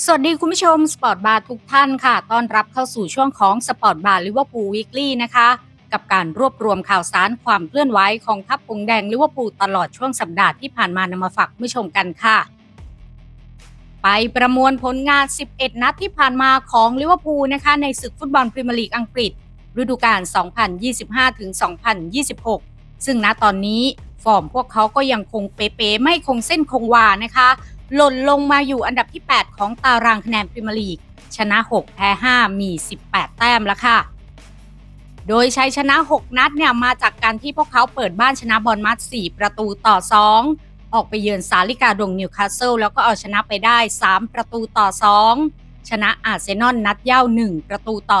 สวัสดีคุณผู้ชมสปอร์ตบาร์ทุกท่านค่ะ ต้อนรับเข้าสู่ช่วงของสปอร์ตบาร์ลิเวอร์พูลวีคลี่นะคะ กับการรวบรวมข่าวสารความเคลื่อนไหวของทัพปงแดงลิเวอร์พูลตลอดช่วงสัปดาห์ที่ผ่านมานำมาฝากคุณผู้ชมกันค่ะ ไปประมวลผลงาน 11 นัดที่ผ่านมาของลิเวอร์พูลนะคะในศึกฟุตบอลพรีเมียร์ลีกอังกฤษ ฤดูกาล 2025-2026 ซึ่งณตอนนี้ฟอร์มพวกเขาก็ยังคงเป๊ะๆไม่คงเส้นคงวานะคะ หล่นลงมาอยู่อันดับที่ 8 ของตารางคะแนนพรีเมียร์ลีก ชนะ 6 แพ้ 5 มี 18 แต้มแล้วค่ะ โดยใชัยชนะ 6 นัดเนี่ยมาจากการที่พวกเขาเปิดบ้านชนะบอลมัด 4 ประตูต่อ 2 ออกไปเยือนสาลิกาดงนิวคาสเซิลแล้วก็เอาชนะไปได้ 3 ประตูต่อ 2 ชนะอาร์เซนอลนัดเย่า 1 ประตูต่อ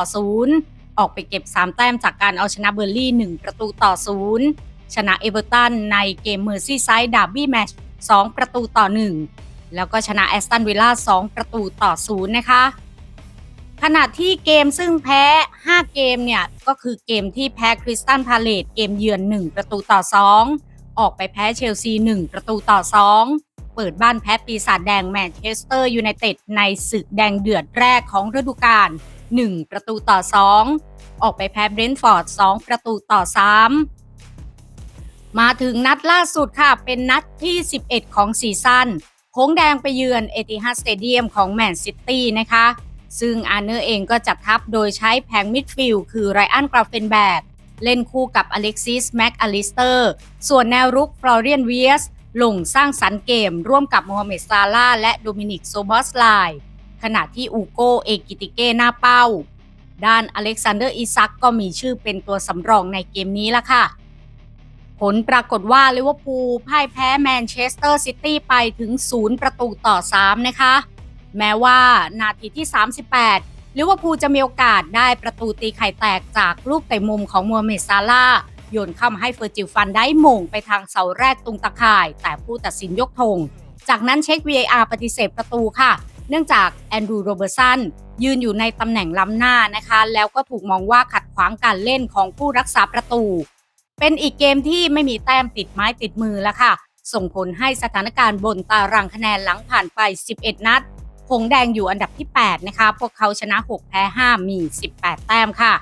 0 ออกไปเก็บ 3 แต้มจากการเอาชนะเบอร์ลี่ 1 ประตูต่อ 0 ชนะเอเวอร์ตันในเกมเมอร์ซี่ไซด์ดาร์บี้แมตช์2ประตูต่อ 1 แล้วก็ชนะแอสตันวิลล่า2ประตูต่อ0นะคะ ขณะที่เกมซึ่งแพ้ 5 เกมเนี่ย ก็คือเกมที่แพ้คริสตันพาเลตเกมเยือน 1 ประตูต่อ 2 ออกไปแพ้เชลซี 1 ประตูต่อ 2 เปิดบ้านแพ้ปีศาจแดงแมนเชสเตอร์ยูไนเต็ดในศึกแดงเดือดแรกของฤดูกาล1 ประตูต่อ 2 ออกไปแพ้เบรนท์ฟอร์ด 2 ประตูต่อ 3 มาถึงนัดล่าสุดค่ะ เป็นนัดที่ 11 ของซีซั่น โค้งแดงไปเยือนเอติฮัดสเตเดียมของแมนซิตี้นะคะ ซึ่งอาร์เนอร์เองก็จัดทัพโดยใช้แผงมิดฟิลด์คือไรอันกราเฟนแบกเล่นคู่กับอเล็กซิสแม็กอลิสเตอร์ ส่วนแนวรุกฟลอเรียนเวียสลงสร้างสรรค์เกมร่วมกับโมฮัมเหม็ดซาลาและโดมินิกโซบอสไลขณะที่อูโกเอกิติเก้หน้าเป้า ด้านอเล็กซานเดอร์อิซักก็มีชื่อเป็นตัวสำรองในเกมนี้ละค่ะ ผลปรากฏว่าลิเวอร์พูลพ่ายแพ้แมนเชสเตอร์ซิตี้ไปถึง 0 ประตูต่อ 3 นะคะ แม้ว่านาทีที่ 38ลิเวอร์พูลจะมีโอกาสได้ประตูตีไข่แตกจากลูกเตะมุมของมัวเมดซาลาโยนเข้ามาให้เฟอร์จิลฟันได้หม่งไปทางเสาแรกตรงตะข่าย แต่ผู้ตัดสินยกธงจากนั้นเช็ค VAR ปฏิเสธประตูค่ะ เนื่องจากแอนดรูโรเบอร์สันยืนอยู่ในตำแหน่งล้ำหน้านะคะ แล้วก็ถูกมองว่าขัดขวางการเล่นของผู้รักษาประตู เป็นอีกเกมที่ไม่มีแต้มติดไม้ติดมือแล้วค่ะ ส่งผลให้สถานการณ์บนตารางคะแนนหลังผ่านไป 11 นัดหงแดงอยู่อันดับที่ 8 นะคะ พวกเขาชนะ 6 แพ้ 5 มี 18 แต้มค่ะ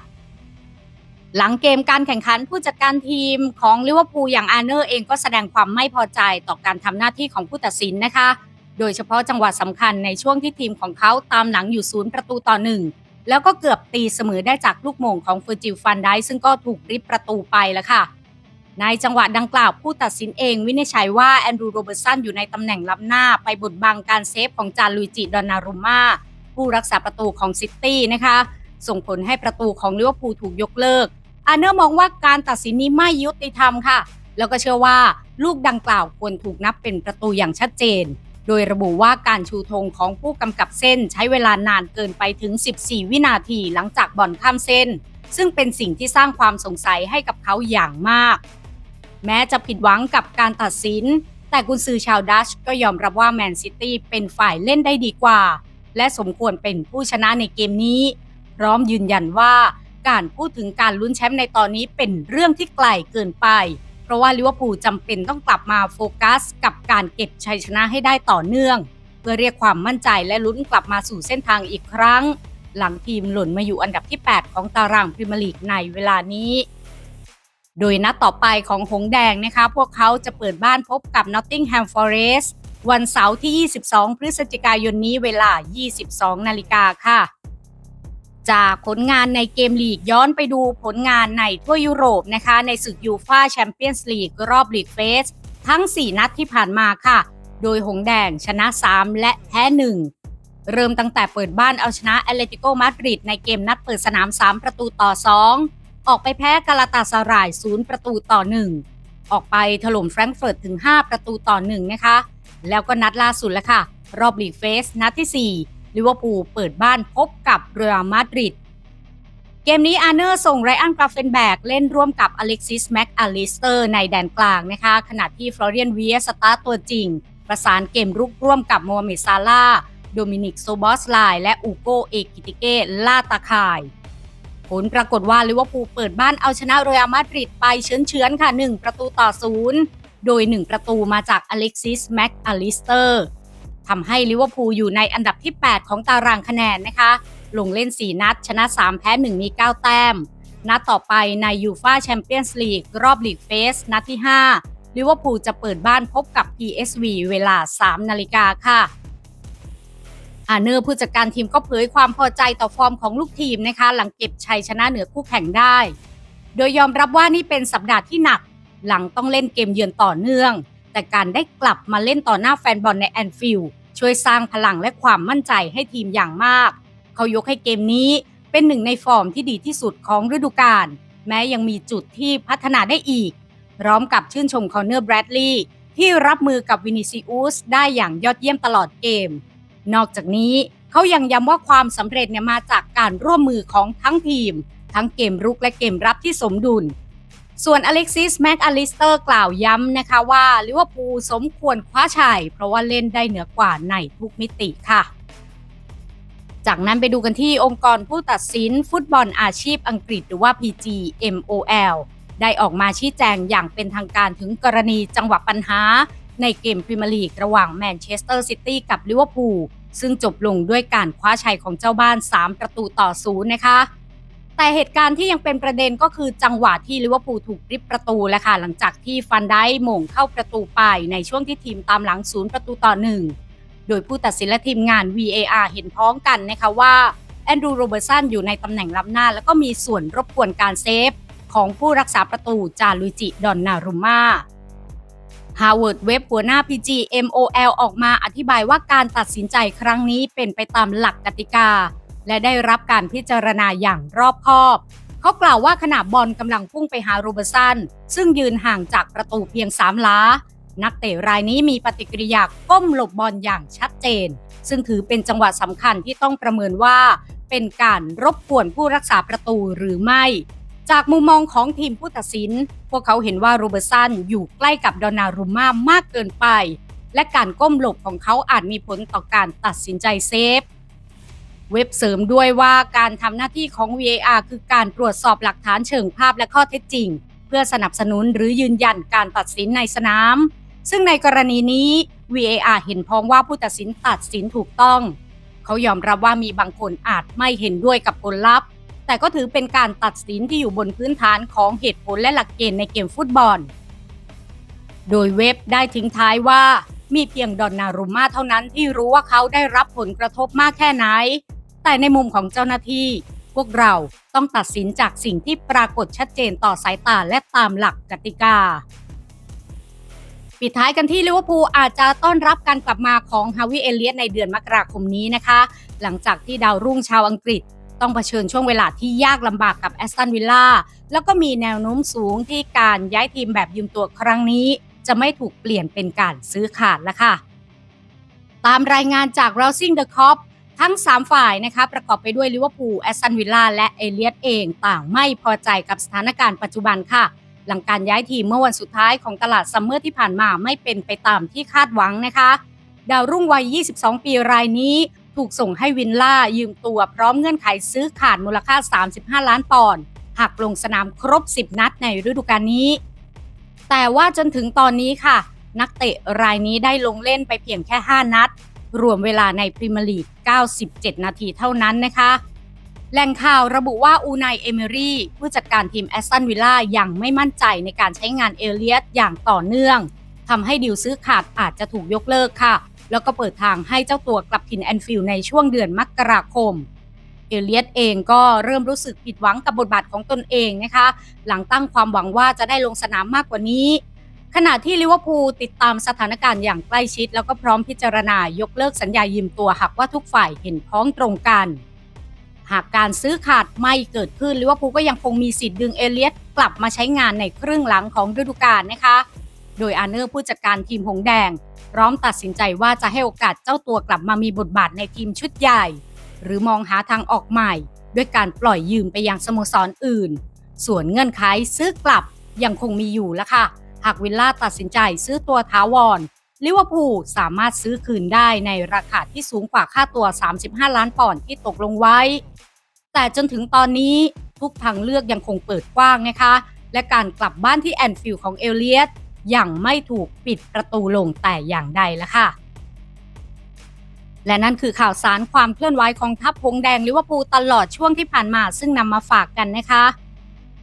หลังเกมการแข่งขันผู้จัดการทีมของลิเวอร์พูลอย่างอาร์เนอร์เองก็แสดงความไม่พอใจต่อการทำหน้าที่ของผู้ตัดสินนะคะ โดยเฉพาะจังหวะสำคัญในช่วงที่ทีมของเขาตามหลังอยู่ศูนย์ประตูต่อหนึ่ง แล้วก็เกือบตีเสมอได้จากลูกโมงของเฟอร์จิลฟันไดซ์ซึ่งก็ถูกริบประตูไปแล้วค่ะ ในจังหวะดังกล่าวผู้ตัดสินเองวินิจฉัยว่าแอนดรูโรเบอร์สันอยู่ในตำแหน่งล้ำหน้าไปบดบังการเซฟของจาลุยจิดอนนารุม่าผู้รักษาประตูของซิตี้นะคะ ส่งผลให้ประตูของลิเวอร์พูลถูกยกเลิกอาเนอร์มองว่าการตัดสินนี้ไม่ยุติธรรมค่ะ แล้วก็เชื่อว่าลูกดังกล่าวควรถูกนับเป็นประตูอย่างชัดเจน โดยระบุว่าการชูธงของผู้กำกับเส้นใช้เวลานานเกินไปถึง 14 วินาทีหลังจากบอลข้ามเส้น ซึ่งเป็นสิ่งที่สร้างความสงสัยให้กับเขาอย่างมาก แม้จะผิดหวังกับการตัดสิน แต่กุนซือชาวดัชก็ยอมรับว่าแมนซิตี้เป็นฝ่ายเล่นได้ดีกว่า และสมควรเป็นผู้ชนะในเกมนี้ พร้อมยืนยันว่าการพูดถึงการลุ้นแชมป์ในตอนนี้เป็นเรื่องที่ไกลเกินไป ราะว่าลิเวอร์พูลจำเป็นต้องกลับมาโฟกัส กับการเก็บชัยชนะให้ได้ต่อเนื่อง เพื่อเรียกความมั่นใจและลุ้นกลับมาสู่เส้นทางอีกครั้ง หลังทีมหล่นมาอยู่อันดับที่ 8 ของตารางพรีเมียร์ลีกในเวลานี้ โดยนัดต่อไปของหงแดงนะคะ พวกเขาจะเปิดบ้านพบกับ Nottingham Forest วันเสาร์ที่ 22 พฤศจิกายนนี้เวลา 22 นาฬิกาค่ะ จากผลงานในเกมลีกย้อนไปดูผลงานในทั่วยุโรปนะคะ ในศึกยูฟาแชมเปี้ยนส์ลีกรอบลีกเฟส ทั้ง 4 นัดที่ผ่านมาค่ะ โดยหงแดงชนะ 3 และแพ้ 1 เริ่มตั้งแต่เปิดบ้านเอาชนะแอตเลติโกมาดริดในเกมนัดเปิดสนาม 3 ประตูต่อ 2 ออกไปแพ้กาลาตาสาราย 0 ประตูต่อ 1 ออกไปถล่มแฟรงก์เฟิร์ตถึง 5 ประตูต่อ 1 นะคะ แล้วก็นัดล่าสุดแล้วค่ะ รอบลีกเฟสนัดที่ 4 ลิเวอร์พูลเปิดบ้านพบกับเรอัลมาดริด เกมนี้อาร์เนอร์ส่งไรอันกราเฟนแบกเล่นร่วมกับอเล็กซิสแม็กอลิสเตอร์ในแดนกลางนะคะ ขณะที่ฟลอเรียนเวียสตาร์ตัวจริง ประสานเกมรุกร่วมกับโมฮัมเหม็ดซาลาโดมินิกโซบอสไลและอูโกเอกิติเกล่าตาข่าย ผลปรากฏว่าลิเวอร์พูลเปิดบ้านเอาชนะเรอัลมาดริดไปเฉือนๆค่ะ 1 ประตูต่อ0โดย 1 ประตูมาจากอเล็กซิสแม็กอลิสเตอร์ ทำให้ลิเวอร์พูลอยู่ในอันดับที่ 8 ของตารางคะแนนนะคะ ลงเล่น 4 นัด ชนะ 3 แพ้ 1 มี 9 แต้ม นัดต่อไปในยูฟาแชมเปี้ยนส์ลีกรอบลีกเฟส นัดที่ 5 ลิเวอร์พูลจะเปิดบ้านพบกับ PSV เวลา 3 นาฬิกาค่ะอาเนอร์ผู้จัดการทีมก็เผยความพอใจต่อฟอร์มของลูกทีมนะคะ หลังเก็บชัยชนะเหนือคู่แข่งได้ โดยยอมรับว่านี่เป็นสัปดาห์ที่หนัก หลังต้องเล่นเกมเยือนต่อเนื่อง แต่การได้กลับมาเล่นต่อหน้าแฟนบอลในแอนฟิลด์ ช่วยสร้างพลังและความมั่นใจให้ทีมอย่างมาก เขายกให้เกมนี้เป็นหนึ่งในฟอร์มที่ดีที่สุดของฤดูกาลแม้ยังมีจุดที่พัฒนาได้อีก พร้อมกับชื่นชมคอนเนอร์แบรดลีย์ที่รับมือกับวินิซิอุสได้อย่างยอดเยี่ยมตลอดเกม นอกจากนี้เขายังย้ำว่าความสำเร็จเนี่ยมาจากการร่วมมือของทั้งทีม ทั้งเกมรุกและเกมรับที่สมดุล ส่วนอเล็กซิสแม็กอลิสเตอร์กล่าวย้ำนะคะว่าลิเวอร์พูลสมควรคว้าชัยเพราะว่าเล่นได้เหนือกว่าในทุกมิติค่ะ จากนั้นไปดูกันที่องค์กรผู้ตัดสินฟุตบอลอาชีพอังกฤษหรือว่า PGMOL ได้ออกมาชี้แจงอย่างเป็นทางการถึงกรณีจังหวะปัญหา ในเกมพรีเมียร์ลีกระหว่างแมนเชสเตอร์ซิตี้กับลิเวอร์พูลซึ่งจบลงด้วยการคว้าชัยของเจ้าบ้าน 3 ประตูต่อศูนย์นะคะ แต่เหตุการณ์ที่ยังเป็นประเด็นก็คือจังหวะที่ลิเวอร์พูลถูกริบประตูและค่ะหลังจากที่ฟันได้หม่งเข้าประตูไปในช่วงที่ทีมตามหลังศูนย์ประตูต่อหนึ่งโดยผู้ตัดสินและทีมงาน VAR เห็นพ้องกันนะคะว่าแอนดรูโรเบอร์สันอยู่ในตำแหน่งล้ำหน้า แล้วก็มีส่วนรบกวนการเซฟ ของผู้รักษาประตูจาลุจิ ดอนนารุม่าฮาวเวิร์ดเว็บหัวหน้า PGMOL ออกมาอธิบายว่าการตัดสินใจครั้งนี้เป็นไปตามหลักกติกา และได้รับการพิจารณาอย่างรอบคอบ เขากล่าวว่าขณะบอลกำลังพุ่งไปหาโรเบอร์สันซึ่งยืนห่างจากประตูเพียง3ล้า นักเตะรายนี้มีปฏิกิริยาก้มหลบบอลอย่างชัดเจน ซึ่งถือเป็นจังหวะสำคัญที่ต้องประเมินว่า เป็นการรบกวนผู้รักษาประตูหรือไม่ จากมุมมองของทีมผู้ตัดสิน พวกเขาเห็นว่าโรเบอร์สันอยู่ใกล้กับดอนนารุม่ามากเกินไปและการก้มหลบของเขาอาจมีผลต่อการตัดสินใจเซฟ เว็บเสริมด้วยว่าการทำหน้าที่ของ VAR คือการตรวจสอบหลักฐานเชิงภาพและข้อเท็จจริง เพื่อสนับสนุนหรือยืนยันการตัดสินในสนาม ซึ่งในกรณีนี้ VAR เห็นพ้องว่าผู้ตัดสินตัดสินถูกต้อง เขายอมรับว่ามีบางคนอาจไม่เห็นด้วยกับผลลัพธ์ แต่ก็ถือเป็นการตัดสินที่อยู่บนพื้นฐานของเหตุผลและหลักเกณฑ์ในเกมฟุตบอล โดยเว็บได้ทิ้งท้ายว่ามีเพียงดอนนารุม่าเท่านั้นที่รู้ว่าเขาได้รับผลกระทบมากแค่ไหน แต่ในมุมของเจ้าหน้าที่ พวกเราต้องตัดสินจากสิ่งที่ปรากฏชัดเจนต่อสายตาและตามหลักกติกา ปิดท้ายกันที่ลิเวอร์พูลอาจจะต้อนรับการกลับมาของฮาวิเอเลียตในเดือนมกราคมนี้นะคะ หลังจากที่ดาวรุ่งชาวอังกฤษต้องเผชิญช่วงเวลาที่ยากลำบากกับแอสตันวิลล่าแล้วก็มีแนวโน้มสูงที่การย้ายทีมแบบยืมตัวครั้งนี้ จะไม่ถูกเปลี่ยนเป็นการซื้อขาดแล้วค่ะ ตามรายงานจาก Rousing the Cop ทั้ง 3 ฝ่ายนะคะประกอบไปด้วยลิเวอร์พูลแอสตันวิลล่าและเอเลียตเองต่างไม่พอใจกับสถานการณ์ปัจจุบันค่ะ หลังการย้ายทีมเมื่อวันสุดท้ายของตลาดซัมเมอร์ที่ผ่านมาไม่เป็นไปตามที่คาดหวังนะคะ ดาวรุ่งวัย 22 ปีรายนี้ ถูกส่งให้วินล่ายืมตัวพร้อมเงื่อนไขซื้อขาดมูลค่า 35 ล้านปอนด์หากลงสนามครบ 10 นัดในฤดูกาลนี้ แต่ว่าจนถึงตอนนี้ค่ะ นักเตะรายนี้ได้ลงเล่นไปเพียงแค่ 5 นัด รวมเวลาในพรีเมียร์ลีก 97 นาทีเท่านั้นนะคะ แหล่งข่าวระบุว่าอูนายเอเมรี่ผู้จัดการทีมแอสตันวิลล่ายังไม่มั่นใจในการใช้งานเอเลียตอย่างต่อเนื่องทำให้ดีลซื้อขาดอาจจะถูกยกเลิกค่ะ แล้วก็เปิดทางให้เจ้าตัวกลับถิ่นแอนฟิลด์ในช่วงเดือนมกราคมเอเลียตเองก็เริ่มรู้สึกผิดหวังกับบทบาทของตนเองนะคะ หลังตั้งความหวังว่าจะได้ลงสนามมากกว่านี้ ขณะที่ลิเวอร์พูลติดตามสถานการณ์อย่างใกล้ชิด แล้วก็พร้อมพิจารณายกเลิกสัญญายืมตัวหากว่าทุกฝ่ายเห็นพ้องตรงกัน หากการซื้อขาดไม่เกิดขึ้นลิเวอร์พูลก็ยังคงมีสิทธิ์ดึงเอเลียตกลับมาใช้งานในครึ่งหลังของฤดูกาลนะคะ โดยอาเนอร์ผู้จัดการทีมหงแดง พร้อมตัดสินใจว่าจะให้โอกาสเจ้าตัวกลับมามีบทบาทในทีมชุดใหญ่ หรือมองหาทางออกใหม่ ด้วยการปล่อยยืมไปยังสโมสรออื่น ส่วนเงื่อนไขซื้อกลับยังคงมีอยู่ละค่ะ หากวิลล่าตัดสินใจซื้อตัวท้าวรลิเวอร์พูลสามารถซื้อคืนได้ในราคาที่สูงกว่าค่าตัว 35 ล้านปอนด์ที่ตกลงไว้ แต่จนถึงตอนนี้ทุกทางเลือกยังคงเปิดกว้างนะคะ และการกลับบ้านที่แอนฟิลด์ของเอเลียตยังไม่ถูกปิดประตูลงแต่อย่างใดละค่ะ และนั่นคือข่าวสารความเคลื่อนไหวของทัพหงแดงลิเวอร์พูลตลอดช่วงที่ผ่านมาซึ่งนำมาฝากกันนะคะ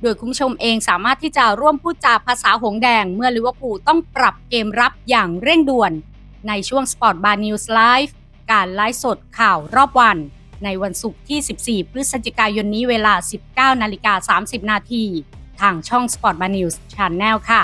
โดยคุณผู้ชมเองสามารถที่จะร่วมพูดจาภาษาหงแดง เมื่อลิเวอร์พูลต้องปรับเกมรับอย่างเร่งด่วน ในช่วง Sport Bar News Live การไลฟ์สดข่าวรอบวัน ในวันศุกร์ที่ 14 พฤศจิกายนนี้เวลา 19 นาฬิกา 30 นาที ทางช่อง Sport Bar News Channel ค่ะ